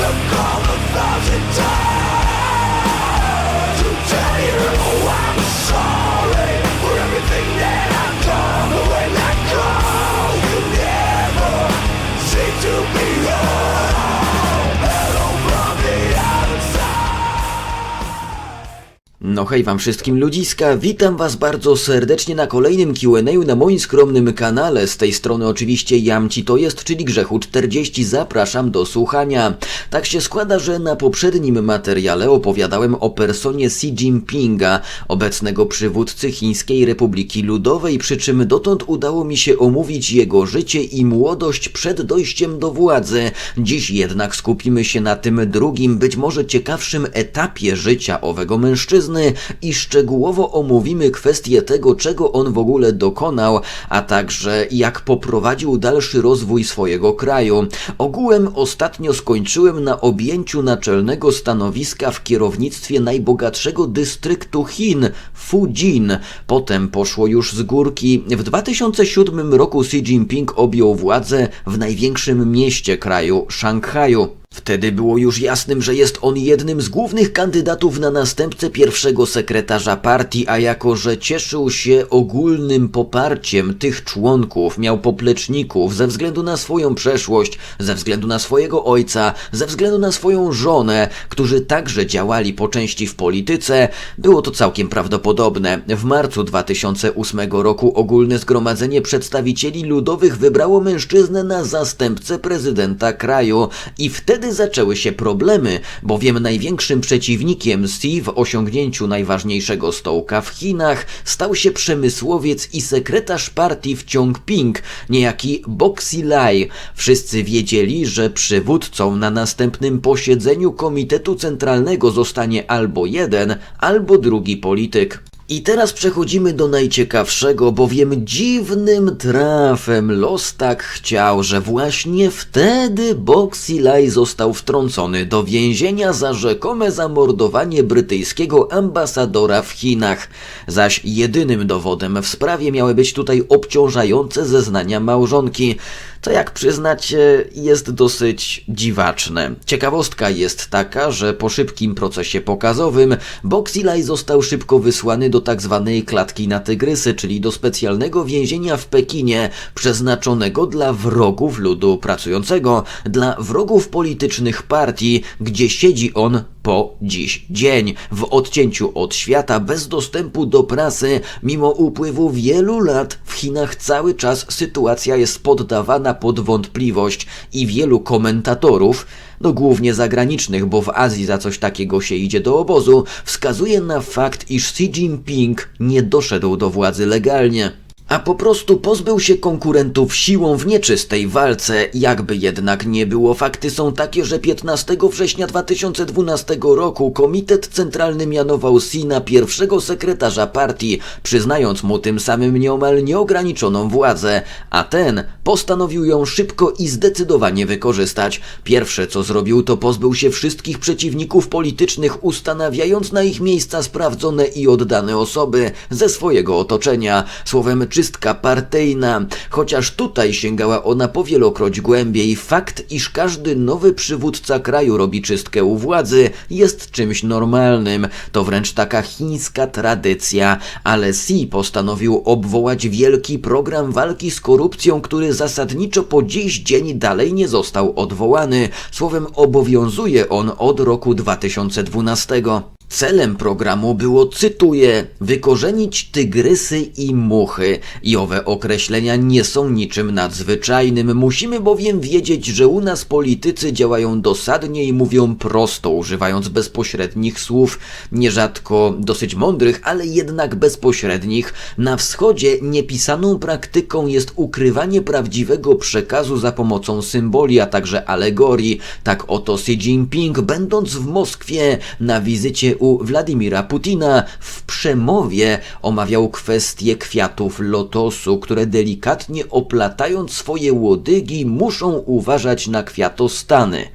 to call a thousand times. No hej wam wszystkim ludziska, witam was bardzo serdecznie na kolejnym Q&A na moim skromnym kanale. Z tej strony oczywiście Jamci to jest, czyli Grzechu 40. Zapraszam do słuchania. Tak się składa, że na poprzednim materiale opowiadałem o personie Xi Jinpinga, obecnego przywódcy Chińskiej Republiki Ludowej, przy czym dotąd udało mi się omówić jego życie i młodość przed dojściem do władzy. Dziś jednak skupimy się na tym drugim, być może ciekawszym etapie życia owego mężczyzny i szczegółowo omówimy kwestię tego, czego on w ogóle dokonał, a także jak poprowadził dalszy rozwój swojego kraju. Ogółem ostatnio skończyłem na objęciu naczelnego stanowiska w kierownictwie najbogatszego dystryktu Chin, Fujian. Potem poszło już z górki. W 2007 roku Xi Jinping objął władzę w największym mieście kraju, Szanghaju. Wtedy było już jasnym, że jest on jednym z głównych kandydatów na następcę pierwszego sekretarza partii, a jako że cieszył się ogólnym poparciem tych członków, miał popleczników ze względu na swoją przeszłość, ze względu na swojego ojca, ze względu na swoją żonę, którzy także działali po części w polityce, było to całkiem prawdopodobne. W marcu 2008 roku ogólne zgromadzenie przedstawicieli ludowych wybrało mężczyznę na zastępcę prezydenta kraju i wtedy Wtedy zaczęły się problemy, bowiem największym przeciwnikiem Xi w osiągnięciu najważniejszego stołka w Chinach stał się przemysłowiec i sekretarz partii w Chongping, niejaki Boxi Lai. Wszyscy wiedzieli, że przywódcą na następnym posiedzeniu Komitetu Centralnego zostanie albo jeden, albo drugi polityk. I teraz przechodzimy do najciekawszego, bowiem dziwnym trafem los tak chciał, że właśnie wtedy Boxilaj został wtrącony do więzienia za rzekome zamordowanie brytyjskiego ambasadora w Chinach. Zaś jedynym dowodem w sprawie miały być tutaj obciążające zeznania małżonki co jak przyznać jest dosyć dziwaczne. Ciekawostka jest taka, że po szybkim procesie pokazowym Boxilaj został szybko wysłany do tzw. Tak klatki na tygrysy, czyli do specjalnego więzienia w Pekinie, przeznaczonego dla wrogów ludu pracującego, dla wrogów politycznych partii, gdzie siedzi on po dziś dzień, w odcięciu od świata, bez dostępu do prasy, mimo upływu wielu lat w Chinach cały czas sytuacja jest poddawana pod wątpliwość i wielu komentatorów, no głównie zagranicznych, bo w Azji za coś takiego się idzie do obozu, wskazuje na fakt, iż Xi Jinping nie doszedł do władzy legalnie a po prostu pozbył się konkurentów siłą w nieczystej walce. Jakby jednak nie było, fakty są takie, że 15 września 2012 roku Komitet Centralny mianował Sina pierwszego sekretarza partii, przyznając mu tym samym nieomal nieograniczoną władzę, a ten postanowił ją szybko i zdecydowanie wykorzystać. Pierwsze co zrobił to pozbył się wszystkich przeciwników politycznych, ustanawiając na ich miejsca sprawdzone i oddane osoby ze swojego otoczenia. Słowem, czy czystka partyjna, chociaż tutaj sięgała ona powielokroć głębiej. Fakt, iż każdy nowy przywódca kraju robi czystkę u władzy, jest czymś normalnym. To wręcz taka chińska tradycja, ale Xi postanowił obwołać wielki program walki z korupcją, który zasadniczo po dziś dzień dalej nie został odwołany. Słowem, obowiązuje on od roku 2012. Celem programu było, cytuję, wykorzenić tygrysy i muchy. I owe określenia nie są niczym nadzwyczajnym. Musimy bowiem wiedzieć, że u nas politycy działają dosadnie i mówią prosto, używając bezpośrednich słów, nierzadko dosyć mądrych, ale jednak bezpośrednich. Na wschodzie niepisaną praktyką jest ukrywanie prawdziwego przekazu za pomocą symboli, a także alegorii. Tak oto Xi Jinping, będąc w Moskwie na wizycie u Władimira Putina w przemowie omawiał kwestię kwiatów lotosu, które delikatnie oplatając swoje łodygi muszą uważać na kwiatostany.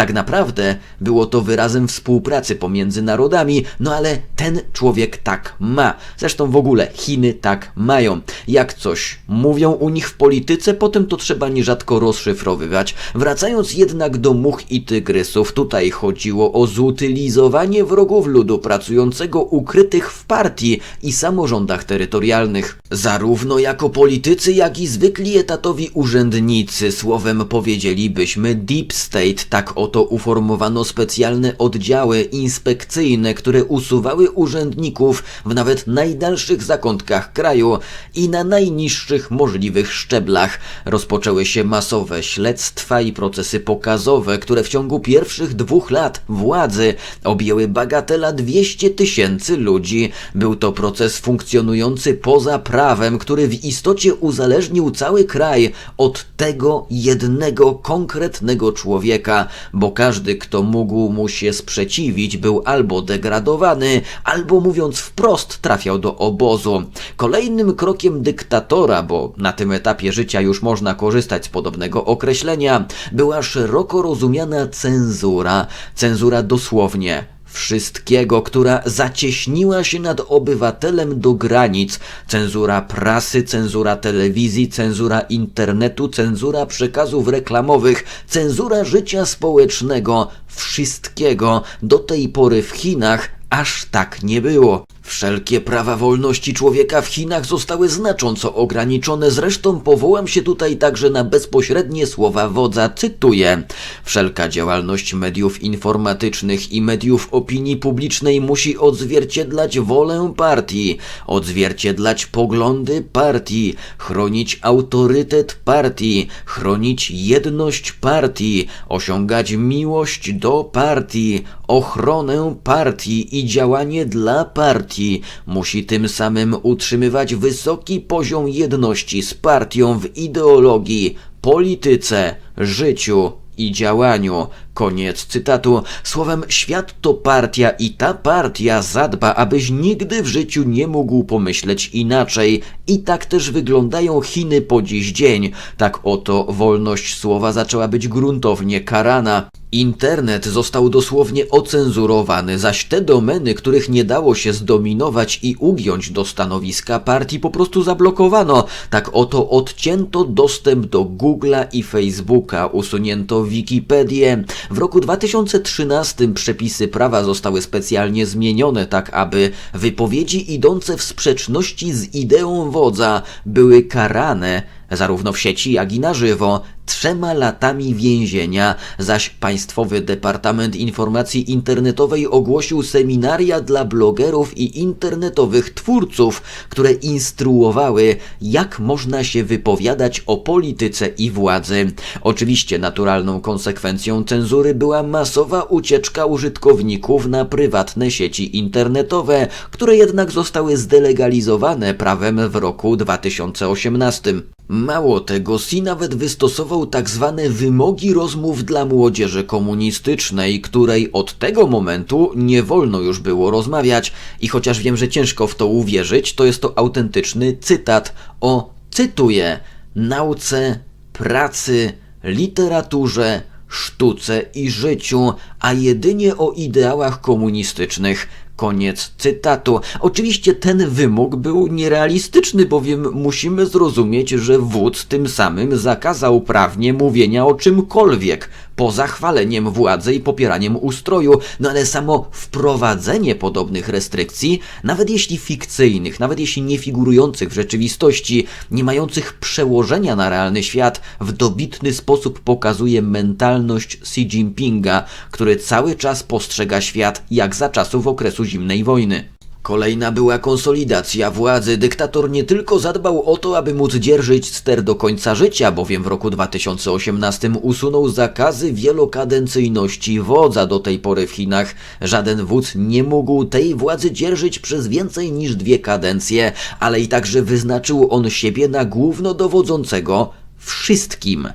Tak naprawdę było to wyrazem współpracy pomiędzy narodami, no ale ten człowiek tak ma. Zresztą w ogóle Chiny tak mają. Jak coś mówią u nich w polityce, potem to trzeba nierzadko rozszyfrowywać. Wracając jednak do much i tygrysów, tutaj chodziło o zutylizowanie wrogów ludu pracującego ukrytych w partii i samorządach terytorialnych. Zarówno jako politycy, jak i zwykli etatowi urzędnicy, słowem powiedzielibyśmy deep state, tak oto uformowano specjalne oddziały inspekcyjne, które usuwały urzędników w nawet najdalszych zakątkach kraju i na najniższych możliwych szczeblach. Rozpoczęły się masowe śledztwa i procesy pokazowe, które w ciągu pierwszych dwóch lat władzy objęły bagatela 200 tysięcy ludzi. Był to proces funkcjonujący poza prawem, który w istocie uzależnił cały kraj od tego jednego konkretnego człowieka, bo każdy, kto mógł mu się sprzeciwić, był albo degradowany, albo mówiąc wprost, trafiał do obozu. Kolejnym krokiem dyktatora, bo na tym etapie życia już można korzystać z podobnego określenia, była szeroko rozumiana cenzura. Cenzura dosłownie wszystkiego, która zacieśniła się nad obywatelem do granic. Cenzura prasy, cenzura telewizji, cenzura internetu, cenzura przekazów reklamowych, cenzura życia społecznego, wszystkiego. Do tej pory w Chinach aż tak nie było. Wszelkie prawa wolności człowieka w Chinach zostały znacząco ograniczone, zresztą powołam się tutaj także na bezpośrednie słowa wodza, cytuję: Wszelka działalność mediów informatycznych i mediów opinii publicznej musi odzwierciedlać wolę partii, odzwierciedlać poglądy partii, chronić autorytet partii, chronić jedność partii, osiągać miłość do partii, ochronę partii i działanie dla partii. Musi tym samym utrzymywać wysoki poziom jedności z partią w ideologii, polityce, życiu i działaniu. Koniec cytatu. Słowem, świat to partia i ta partia zadba, abyś nigdy w życiu nie mógł pomyśleć inaczej. I tak też wyglądają Chiny po dziś dzień. Tak oto wolność słowa zaczęła być gruntownie karana. Internet został dosłownie ocenzurowany, zaś te domeny, których nie dało się zdominować i ugiąć do stanowiska partii, po prostu zablokowano. Tak oto odcięto dostęp do Google'a i Facebooka, usunięto Wikipedię. W roku 2013 przepisy prawa zostały specjalnie zmienione, tak aby wypowiedzi idące w sprzeczności z ideą wodza były karane zarówno w sieci, jak i na żywo, trzema latami więzienia, zaś Państwowy Departament Informacji Internetowej ogłosił seminaria dla blogerów i internetowych twórców, które instruowały, jak można się wypowiadać o polityce i władzy. Oczywiście naturalną konsekwencją cenzury była masowa ucieczka użytkowników na prywatne sieci internetowe, które jednak zostały zdelegalizowane prawem w roku 2018. Mało tego, Si nawet wystosował tak zwane wymogi rozmów dla młodzieży komunistycznej, której od tego momentu nie wolno już było rozmawiać. I chociaż wiem, że ciężko w to uwierzyć, to jest to autentyczny cytat o, cytuję, nauce, pracy, literaturze, sztuce i życiu, a jedynie o ideałach komunistycznych. Koniec cytatu. Oczywiście ten wymóg był nierealistyczny, bowiem musimy zrozumieć, że wódz tym samym zakazał prawnie mówienia o czymkolwiek, poza chwaleniem władzy i popieraniem ustroju, no ale samo wprowadzenie podobnych restrykcji, nawet jeśli fikcyjnych, nawet jeśli nie figurujących w rzeczywistości, nie mających przełożenia na realny świat, w dobitny sposób pokazuje mentalność Xi Jinpinga, który cały czas postrzega świat jak za czasów okresu zimnej wojny. Kolejna była konsolidacja władzy. Dyktator nie tylko zadbał o to, aby móc dzierżyć ster do końca życia, bowiem w roku 2018 usunął zakazy wielokadencyjności wodza. Do tej pory w Chinach żaden wódz nie mógł tej władzy dzierżyć przez więcej niż dwie kadencje, ale i także wyznaczył on siebie na głównodowodzącego wszystkim.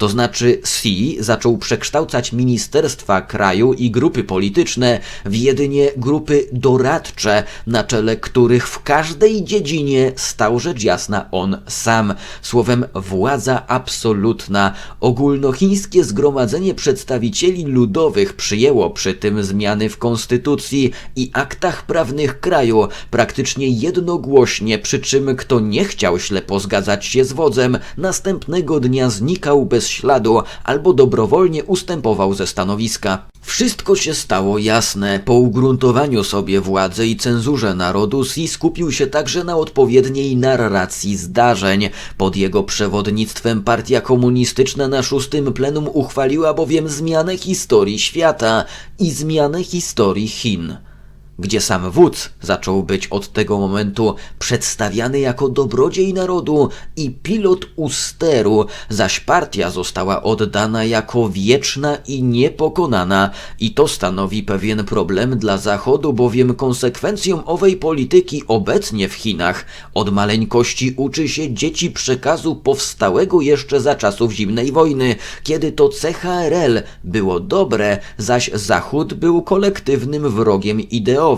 To znaczy Xi zaczął przekształcać ministerstwa kraju i grupy polityczne w jedynie grupy doradcze, na czele których w każdej dziedzinie stał rzecz jasna on sam. Słowem władza absolutna. Ogólnochińskie zgromadzenie przedstawicieli ludowych przyjęło przy tym zmiany w konstytucji i aktach prawnych kraju praktycznie jednogłośnie, przy czym kto nie chciał ślepo zgadzać się z wodzem, następnego dnia znikał bez śladu albo dobrowolnie ustępował ze stanowiska. Wszystko się stało jasne. Po ugruntowaniu sobie władzy i cenzurze narodu, Si skupił się także na odpowiedniej narracji zdarzeń. Pod jego przewodnictwem partia komunistyczna na szóstym plenum uchwaliła bowiem zmianę historii świata i zmianę historii Chin gdzie sam wódz zaczął być od tego momentu przedstawiany jako dobrodziej narodu i pilot usteru, zaś partia została oddana jako wieczna i niepokonana. I to stanowi pewien problem dla Zachodu, bowiem konsekwencją owej polityki obecnie w Chinach od maleńkości uczy się dzieci przekazu powstałego jeszcze za czasów zimnej wojny, kiedy to CHRL było dobre, zaś Zachód był kolektywnym wrogiem ideowym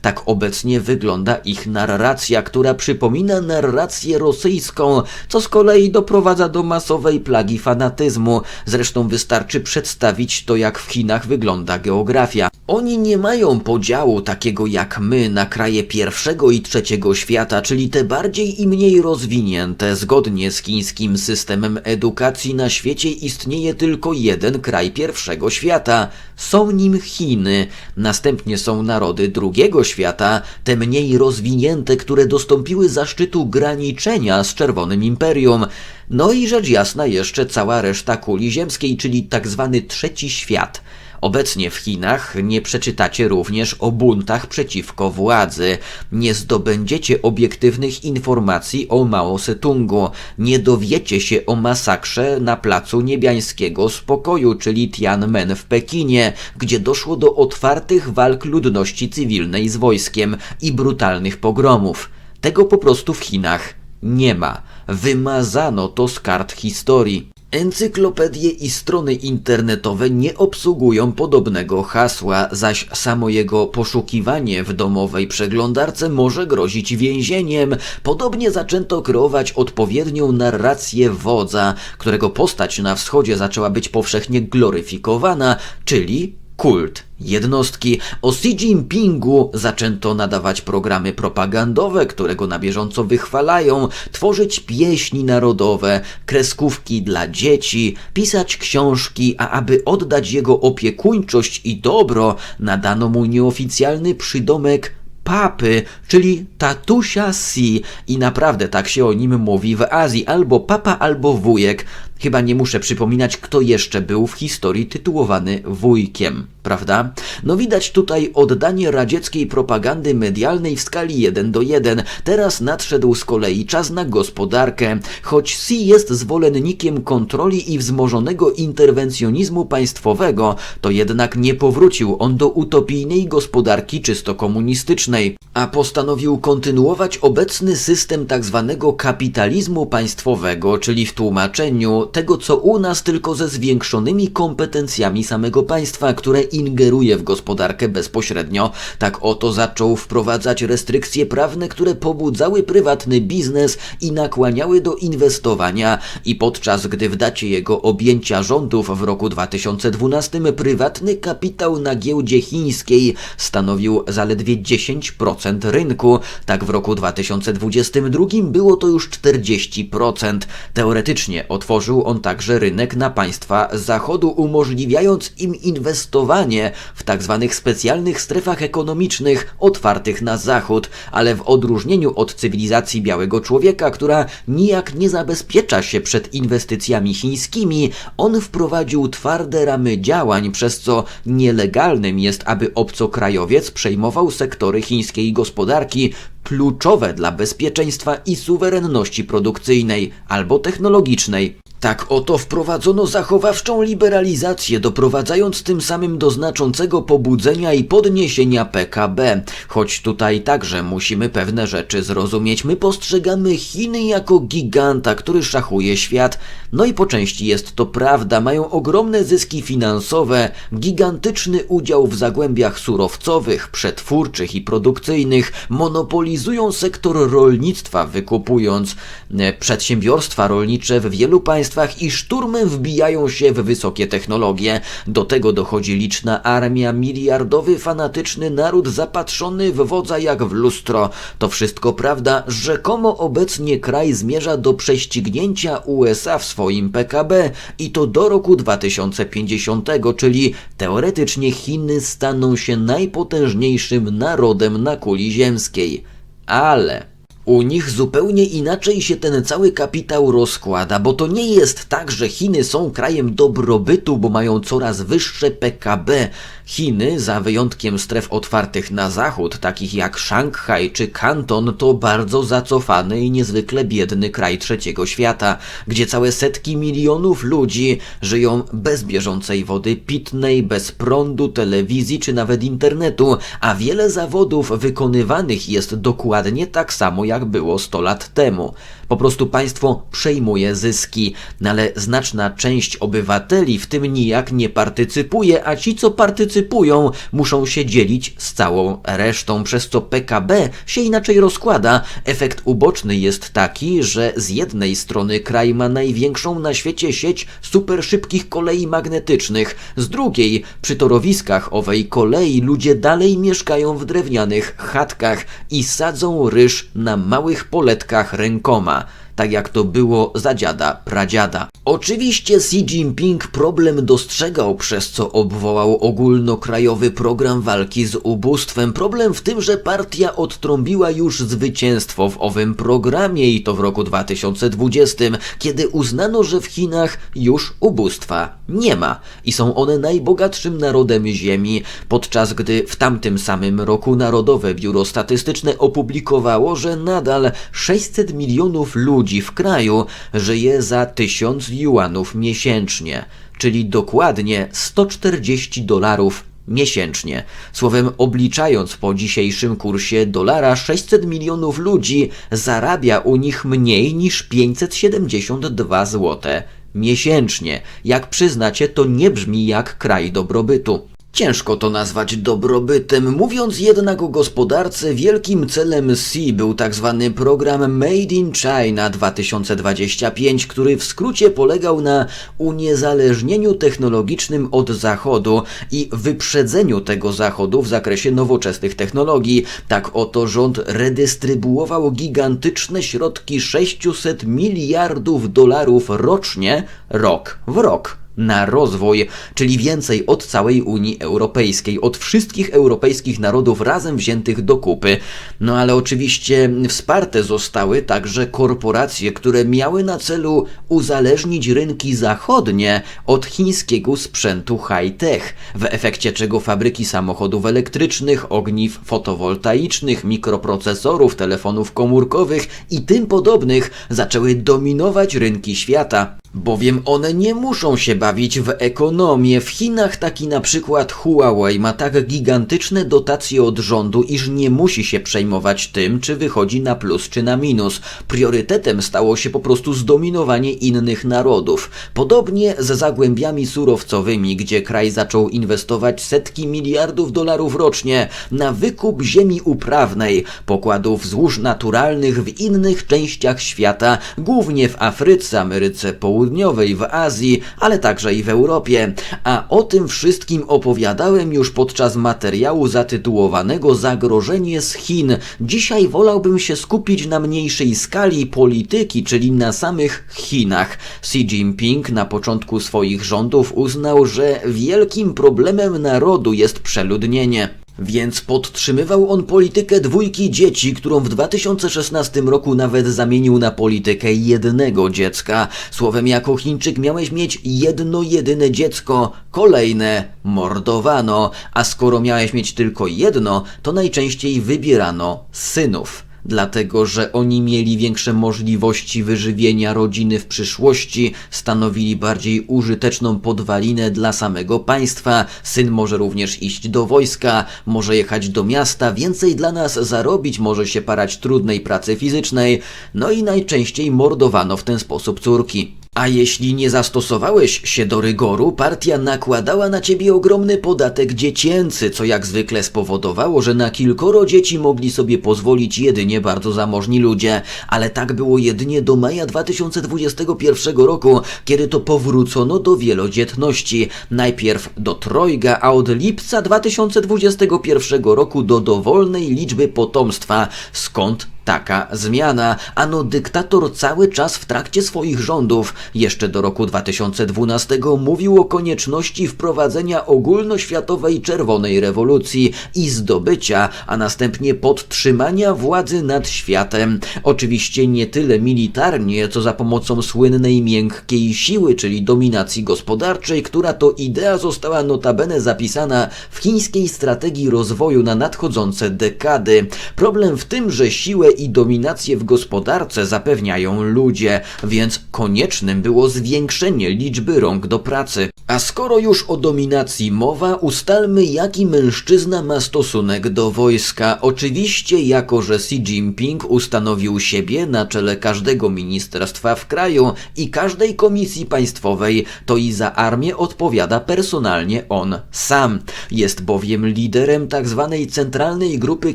tak obecnie wygląda ich narracja, która przypomina narrację rosyjską, co z kolei doprowadza do masowej plagi fanatyzmu. Zresztą wystarczy przedstawić to, jak w Chinach wygląda geografia. Oni nie mają podziału takiego jak my na kraje pierwszego i trzeciego świata, czyli te bardziej i mniej rozwinięte. Zgodnie z chińskim systemem edukacji na świecie istnieje tylko jeden kraj pierwszego świata. Są nim Chiny. Następnie są narody drugiego świata, te mniej rozwinięte, które dostąpiły zaszczytu graniczenia z Czerwonym Imperium. No i rzecz jasna jeszcze cała reszta kuli ziemskiej, czyli tak zwany trzeci świat – Obecnie w Chinach nie przeczytacie również o buntach przeciwko władzy, nie zdobędziecie obiektywnych informacji o Mao Tse-tungu, nie dowiecie się o masakrze na placu Niebiańskiego Spokoju, czyli Tiananmen w Pekinie, gdzie doszło do otwartych walk ludności cywilnej z wojskiem i brutalnych pogromów. Tego po prostu w Chinach nie ma. Wymazano to z kart historii. Encyklopedie i strony internetowe nie obsługują podobnego hasła, zaś samo jego poszukiwanie w domowej przeglądarce może grozić więzieniem. Podobnie zaczęto kreować odpowiednią narrację wodza, którego postać na wschodzie zaczęła być powszechnie gloryfikowana, czyli kult jednostki. O Xi Jinpingu zaczęto nadawać programy propagandowe, które go na bieżąco wychwalają, tworzyć pieśni narodowe, kreskówki dla dzieci, pisać książki, a aby oddać jego opiekuńczość i dobro, nadano mu nieoficjalny przydomek papy, czyli tatusia Si i naprawdę tak się o nim mówi w Azji, albo papa, albo wujek. Chyba nie muszę przypominać, kto jeszcze był w historii tytułowany wujkiem, prawda? No widać tutaj oddanie radzieckiej propagandy medialnej w skali 1 do 1. Teraz nadszedł z kolei czas na gospodarkę. Choć Xi jest zwolennikiem kontroli i wzmożonego interwencjonizmu państwowego, to jednak nie powrócił on do utopijnej gospodarki czysto komunistycznej, a postanowił kontynuować obecny system tzw. Tak kapitalizmu państwowego, czyli w tłumaczeniu tego, co u nas, tylko ze zwiększonymi kompetencjami samego państwa, które ingeruje w gospodarkę bezpośrednio. Tak oto zaczął wprowadzać restrykcje prawne, które pobudzały prywatny biznes i nakłaniały do inwestowania. I podczas gdy w dacie jego objęcia rządów w roku 2012 prywatny kapitał na giełdzie chińskiej stanowił zaledwie 10% rynku, tak w roku 2022 było to już 40%. Teoretycznie otworzył on także rynek na państwa Zachodu, umożliwiając im inwestowanie w tzw. Tak specjalnych strefach ekonomicznych otwartych na Zachód, ale w odróżnieniu od cywilizacji białego człowieka, która nijak nie zabezpiecza się przed inwestycjami chińskimi, on wprowadził twarde ramy działań, przez co nielegalnym jest, aby obcokrajowiec przejmował sektory chińskiej gospodarki, kluczowe dla bezpieczeństwa i suwerenności produkcyjnej albo technologicznej. Tak oto wprowadzono zachowawczą liberalizację, doprowadzając tym samym do znaczącego pobudzenia i podniesienia PKB. Choć tutaj także musimy pewne rzeczy zrozumieć. My postrzegamy Chiny jako giganta, który szachuje świat. No i po części jest to prawda. Mają ogromne zyski finansowe, gigantyczny udział w zagłębiach surowcowych, przetwórczych i produkcyjnych, monopolizują sektor rolnictwa, wykupując e, przedsiębiorstwa rolnicze w wielu państwach i szturmem wbijają się w wysokie technologie. Do tego dochodzi liczna armia, miliardowy, fanatyczny naród zapatrzony w wodza jak w lustro. To wszystko prawda, rzekomo obecnie kraj zmierza do prześcignięcia USA w swoim PKB i to do roku 2050, czyli teoretycznie Chiny staną się najpotężniejszym narodem na kuli ziemskiej. Ale u nich zupełnie inaczej się ten cały kapitał rozkłada, bo to nie jest tak, że Chiny są krajem dobrobytu, bo mają coraz wyższe PKB. Chiny, za wyjątkiem stref otwartych na zachód, takich jak Szanghaj czy Kanton, to bardzo zacofany i niezwykle biedny kraj trzeciego świata, gdzie całe setki milionów ludzi żyją bez bieżącej wody pitnej, bez prądu, telewizji czy nawet internetu, a wiele zawodów wykonywanych jest dokładnie tak samo jak było 100 lat temu. Po prostu państwo przejmuje zyski, no ale znaczna część obywateli w tym nijak nie partycypuje, a ci, co partycypują, muszą się dzielić z całą resztą, przez co PKB się inaczej rozkłada. Efekt uboczny jest taki, że z jednej strony kraj ma największą na świecie sieć super szybkich kolei magnetycznych, z drugiej przy torowiskach owej kolei ludzie dalej mieszkają w drewnianych chatkach i sadzą ryż na małych poletkach rękoma tak jak to było za dziada pradziada. Oczywiście Xi Jinping problem dostrzegał, przez co obwołał ogólnokrajowy program walki z ubóstwem. Problem w tym, że partia odtrąbiła już zwycięstwo w owym programie i to w roku 2020, kiedy uznano, że w Chinach już ubóstwa nie ma i są one najbogatszym narodem ziemi, podczas gdy w tamtym samym roku Narodowe Biuro Statystyczne opublikowało, że nadal 600 milionów ludzi w kraju żyje za 1000 juanów miesięcznie, czyli dokładnie 140 dolarów miesięcznie. Słowem, obliczając po dzisiejszym kursie dolara, 600 milionów ludzi zarabia u nich mniej niż 572 zł miesięcznie. Jak przyznacie, to nie brzmi jak kraj dobrobytu. Ciężko to nazwać dobrobytem. Mówiąc jednak o gospodarce, wielkim celem Xi był tzw. Tak program Made in China 2025, który w skrócie polegał na uniezależnieniu technologicznym od Zachodu i wyprzedzeniu tego Zachodu w zakresie nowoczesnych technologii. Tak oto rząd redystrybuował gigantyczne środki 600 miliardów dolarów rocznie, rok w rok na rozwój, czyli więcej od całej Unii Europejskiej, od wszystkich europejskich narodów razem wziętych do kupy. No ale oczywiście wsparte zostały także korporacje, które miały na celu uzależnić rynki zachodnie od chińskiego sprzętu high-tech, w efekcie czego fabryki samochodów elektrycznych, ogniw fotowoltaicznych, mikroprocesorów, telefonów komórkowych i tym podobnych zaczęły dominować rynki świata bowiem one nie muszą się bawić w ekonomię. W Chinach taki na przykład Huawei ma tak gigantyczne dotacje od rządu, iż nie musi się przejmować tym, czy wychodzi na plus czy na minus. Priorytetem stało się po prostu zdominowanie innych narodów. Podobnie z zagłębiami surowcowymi, gdzie kraj zaczął inwestować setki miliardów dolarów rocznie na wykup ziemi uprawnej, pokładów złóż naturalnych w innych częściach świata, głównie w Afryce, Ameryce Południowej, Południowej, w Azji, ale także i w Europie. A o tym wszystkim opowiadałem już podczas materiału zatytułowanego Zagrożenie z Chin. Dzisiaj wolałbym się skupić na mniejszej skali polityki, czyli na samych Chinach. Xi Jinping na początku swoich rządów uznał, że wielkim problemem narodu jest przeludnienie. Więc podtrzymywał on politykę dwójki dzieci, którą w 2016 roku nawet zamienił na politykę jednego dziecka. Słowem, jako Chińczyk miałeś mieć jedno jedyne dziecko, kolejne mordowano, a skoro miałeś mieć tylko jedno, to najczęściej wybierano synów. Dlatego że oni mieli większe możliwości wyżywienia rodziny w przyszłości, stanowili bardziej użyteczną podwalinę dla samego państwa. Syn może również iść do wojska, może jechać do miasta, więcej dla nas zarobić, może się parać trudnej pracy fizycznej, no i najczęściej mordowano w ten sposób córki. A jeśli nie zastosowałeś się do rygoru, partia nakładała na ciebie ogromny podatek dziecięcy, co jak zwykle spowodowało, że na kilkoro dzieci mogli sobie pozwolić jedynie bardzo zamożni ludzie. Ale tak było jedynie do maja 2021 roku, kiedy to powrócono do wielodzietności. Najpierw do trojga, a od lipca 2021 roku do dowolnej liczby potomstwa. Skąd taka zmiana. Ano dyktator cały czas w trakcie swoich rządów, jeszcze do roku 2012, mówił o konieczności wprowadzenia ogólnoświatowej czerwonej rewolucji i zdobycia, a następnie podtrzymania władzy nad światem. Oczywiście nie tyle militarnie, co za pomocą słynnej miękkiej siły, czyli dominacji gospodarczej, która to idea została notabene zapisana w chińskiej strategii rozwoju na nadchodzące dekady. Problem w tym, że siłę i dominację w gospodarce zapewniają ludzie, więc koniecznym było zwiększenie liczby rąk do pracy. A skoro już o dominacji mowa, ustalmy jaki mężczyzna ma stosunek do wojska. Oczywiście jako, że Xi Jinping ustanowił siebie na czele każdego ministerstwa w kraju i każdej komisji państwowej, to i za armię odpowiada personalnie on sam. Jest bowiem liderem tzw. Tak Centralnej Grupy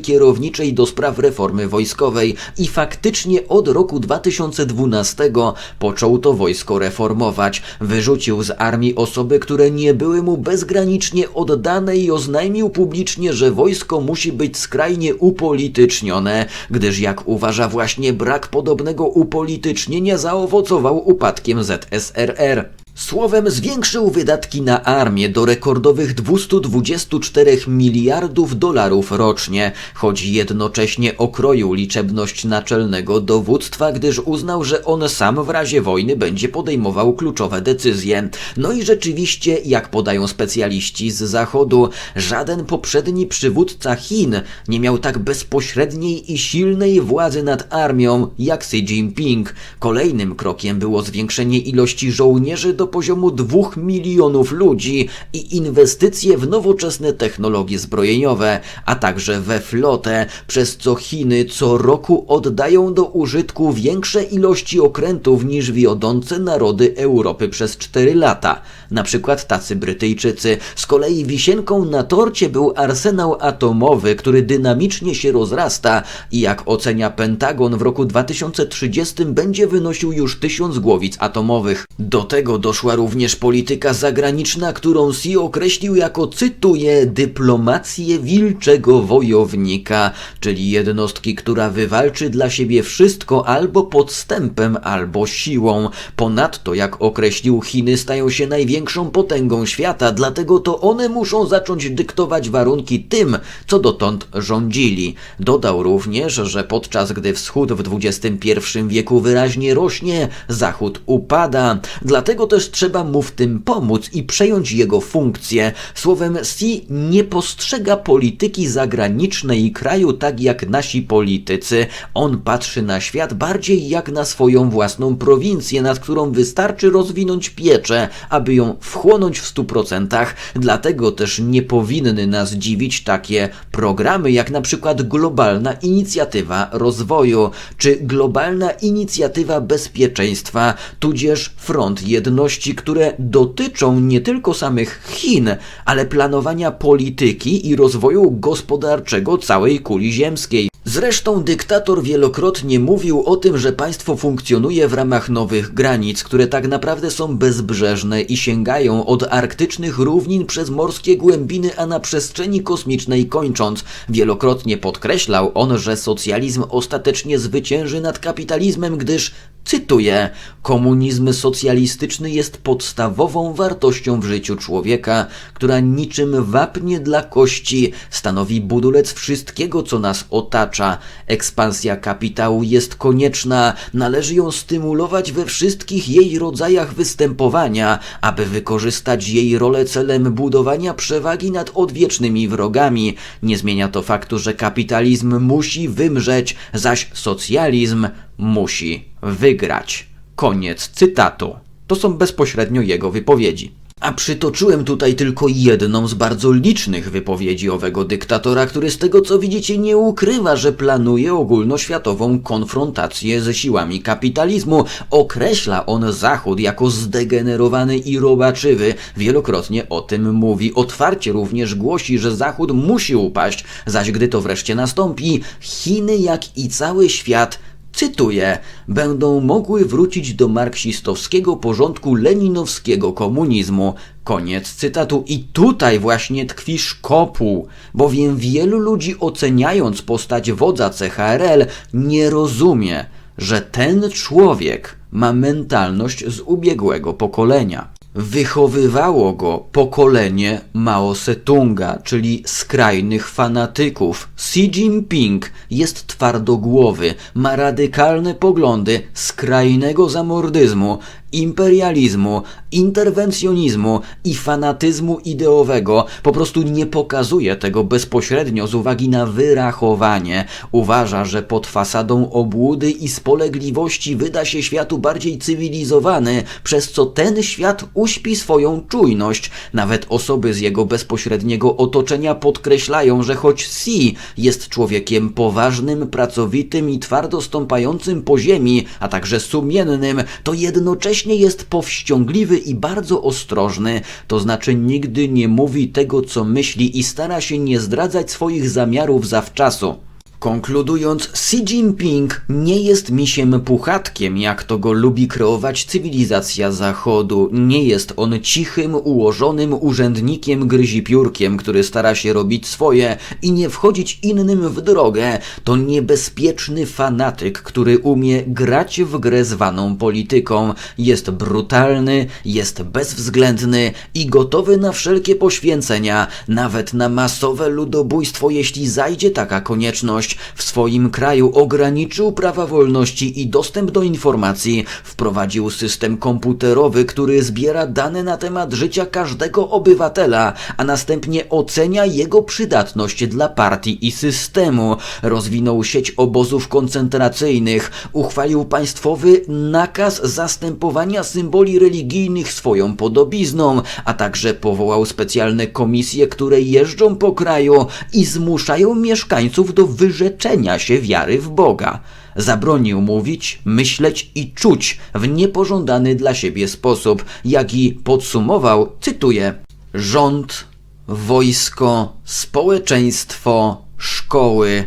Kierowniczej do spraw reformy wojskowej i faktycznie od roku 2012 począł to wojsko reformować. Wyrzucił z armii osoby, które nie były mu bezgranicznie oddane i oznajmił publicznie, że wojsko musi być skrajnie upolitycznione, gdyż jak uważa właśnie brak podobnego upolitycznienia zaowocował upadkiem ZSRR. Słowem zwiększył wydatki na armię do rekordowych 224 miliardów dolarów rocznie, choć jednocześnie okroił liczebność naczelnego dowództwa, gdyż uznał, że on sam w razie wojny będzie podejmował kluczowe decyzje. No i rzeczywiście, jak podają specjaliści z Zachodu, żaden poprzedni przywódca Chin nie miał tak bezpośredniej i silnej władzy nad armią jak Xi Jinping. Kolejnym krokiem było zwiększenie ilości żołnierzy do poziomu 2 milionów ludzi i inwestycje w nowoczesne technologie zbrojeniowe, a także we flotę, przez co Chiny co roku oddają do użytku większe ilości okrętów niż wiodące narody Europy przez 4 lata. Na przykład tacy Brytyjczycy. Z kolei wisienką na torcie był arsenał atomowy, który dynamicznie się rozrasta i jak ocenia Pentagon w roku 2030 będzie wynosił już tysiąc głowic atomowych. Do tego doszła również polityka zagraniczna, którą Xi określił jako, cytuję, dyplomację wilczego wojownika, czyli jednostki, która wywalczy dla siebie wszystko albo podstępem, albo siłą. Ponadto, jak określił, Chiny stają się największą potęgą świata, dlatego to one muszą zacząć dyktować warunki tym, co dotąd rządzili. Dodał również, że podczas gdy wschód w XXI wieku wyraźnie rośnie, zachód upada. Dlatego też trzeba mu w tym pomóc i przejąć jego funkcję. Słowem, Xi nie postrzega polityki zagranicznej kraju tak jak nasi politycy. On patrzy na świat bardziej jak na swoją własną prowincję, nad którą wystarczy rozwinąć pieczę, aby ją wchłonąć w stu procentach. Dlatego też nie powinny nas dziwić takie programy jak na przykład Globalna Inicjatywa Rozwoju czy Globalna Inicjatywa Bezpieczeństwa, tudzież Front Jedności, które dotyczą nie tylko samych Chin, ale planowania polityki i rozwoju gospodarczego całej kuli ziemskiej. Zresztą dyktator wielokrotnie mówił o tym, że państwo funkcjonuje w ramach nowych granic, które tak naprawdę są bezbrzeżne i sięgają od arktycznych równin przez morskie głębiny, a na przestrzeni kosmicznej kończąc. Wielokrotnie podkreślał on, że socjalizm ostatecznie zwycięży nad kapitalizmem, gdyż Cytuję: Komunizm socjalistyczny jest podstawową wartością w życiu człowieka, która niczym wapnie dla kości stanowi budulec wszystkiego, co nas otacza. Ekspansja kapitału jest konieczna, należy ją stymulować we wszystkich jej rodzajach występowania, aby wykorzystać jej rolę celem budowania przewagi nad odwiecznymi wrogami. Nie zmienia to faktu, że kapitalizm musi wymrzeć, zaś socjalizm musi wygrać. Koniec cytatu. To są bezpośrednio jego wypowiedzi. A przytoczyłem tutaj tylko jedną z bardzo licznych wypowiedzi owego dyktatora, który z tego co widzicie nie ukrywa, że planuje ogólnoświatową konfrontację ze siłami kapitalizmu. Określa on Zachód jako zdegenerowany i robaczywy. Wielokrotnie o tym mówi. Otwarcie również głosi, że Zachód musi upaść, zaś gdy to wreszcie nastąpi, Chiny jak i cały świat cytuję, będą mogły wrócić do marksistowskiego porządku leninowskiego komunizmu. Koniec cytatu. I tutaj właśnie tkwi szkopuł, bowiem wielu ludzi oceniając postać wodza CHRL nie rozumie, że ten człowiek ma mentalność z ubiegłego pokolenia. Wychowywało go pokolenie Mao Setunga, czyli skrajnych fanatyków. Xi Jinping jest twardogłowy, ma radykalne poglądy skrajnego zamordyzmu, imperializmu, interwencjonizmu i fanatyzmu ideowego. Po prostu nie pokazuje tego bezpośrednio z uwagi na wyrachowanie. Uważa, że pod fasadą obłudy i spolegliwości wyda się światu bardziej cywilizowany, przez co ten świat uśpi swoją czujność. Nawet osoby z jego bezpośredniego otoczenia podkreślają, że choć Si jest człowiekiem poważnym, pracowitym i twardo stąpającym po ziemi, a także sumiennym, to jednocześnie jest powściągliwy i bardzo ostrożny, to znaczy nigdy nie mówi tego, co myśli i stara się nie zdradzać swoich zamiarów zawczasu. Konkludując, Xi Jinping nie jest misiem puchatkiem, jak to go lubi kreować cywilizacja Zachodu. Nie jest on cichym, ułożonym urzędnikiem gryzipiórkiem, który stara się robić swoje i nie wchodzić innym w drogę. To niebezpieczny fanatyk, który umie grać w grę zwaną polityką. Jest brutalny, jest bezwzględny i gotowy na wszelkie poświęcenia, nawet na masowe ludobójstwo, jeśli zajdzie taka konieczność w swoim kraju ograniczył prawa wolności i dostęp do informacji, wprowadził system komputerowy, który zbiera dane na temat życia każdego obywatela, a następnie ocenia jego przydatność dla partii i systemu. Rozwinął sieć obozów koncentracyjnych, uchwalił państwowy nakaz zastępowania symboli religijnych swoją podobizną, a także powołał specjalne komisje, które jeżdżą po kraju i zmuszają mieszkańców do wyższego wyrzeczenia się wiary w Boga. Zabronił mówić, myśleć i czuć w niepożądany dla siebie sposób, jak i podsumował, cytuję: Rząd, wojsko, społeczeństwo, szkoły,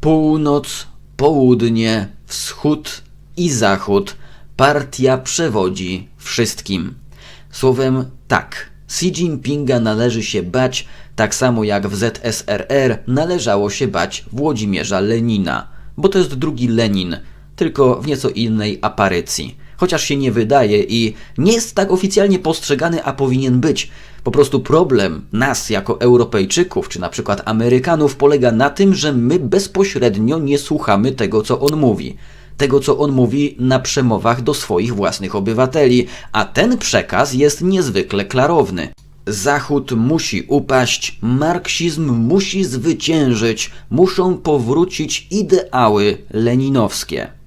północ, południe, wschód i zachód. Partia przewodzi wszystkim. Słowem, tak, Xi Jinpinga należy się bać, tak samo jak w ZSRR należało się bać Włodzimierza Lenina, bo to jest drugi Lenin, tylko w nieco innej aparycji. Chociaż się nie wydaje i nie jest tak oficjalnie postrzegany, a powinien być. Po prostu problem nas jako Europejczyków, czy na przykład Amerykanów, polega na tym, że my bezpośrednio nie słuchamy tego, co on mówi tego, co on mówi na przemowach do swoich własnych obywateli, a ten przekaz jest niezwykle klarowny. Zachód musi upaść, marksizm musi zwyciężyć, muszą powrócić ideały leninowskie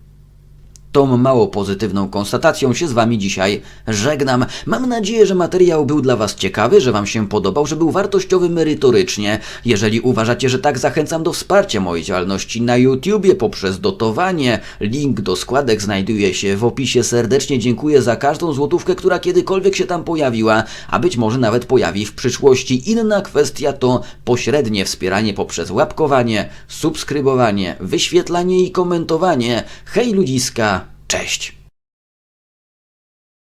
tą mało pozytywną konstatacją się z Wami dzisiaj żegnam. Mam nadzieję, że materiał był dla Was ciekawy, że Wam się podobał, że był wartościowy merytorycznie. Jeżeli uważacie, że tak, zachęcam do wsparcia mojej działalności na YouTubie poprzez dotowanie. Link do składek znajduje się w opisie. Serdecznie dziękuję za każdą złotówkę, która kiedykolwiek się tam pojawiła, a być może nawet pojawi w przyszłości. Inna kwestia to pośrednie wspieranie poprzez łapkowanie, subskrybowanie, wyświetlanie i komentowanie. Hej ludziska! Cześć!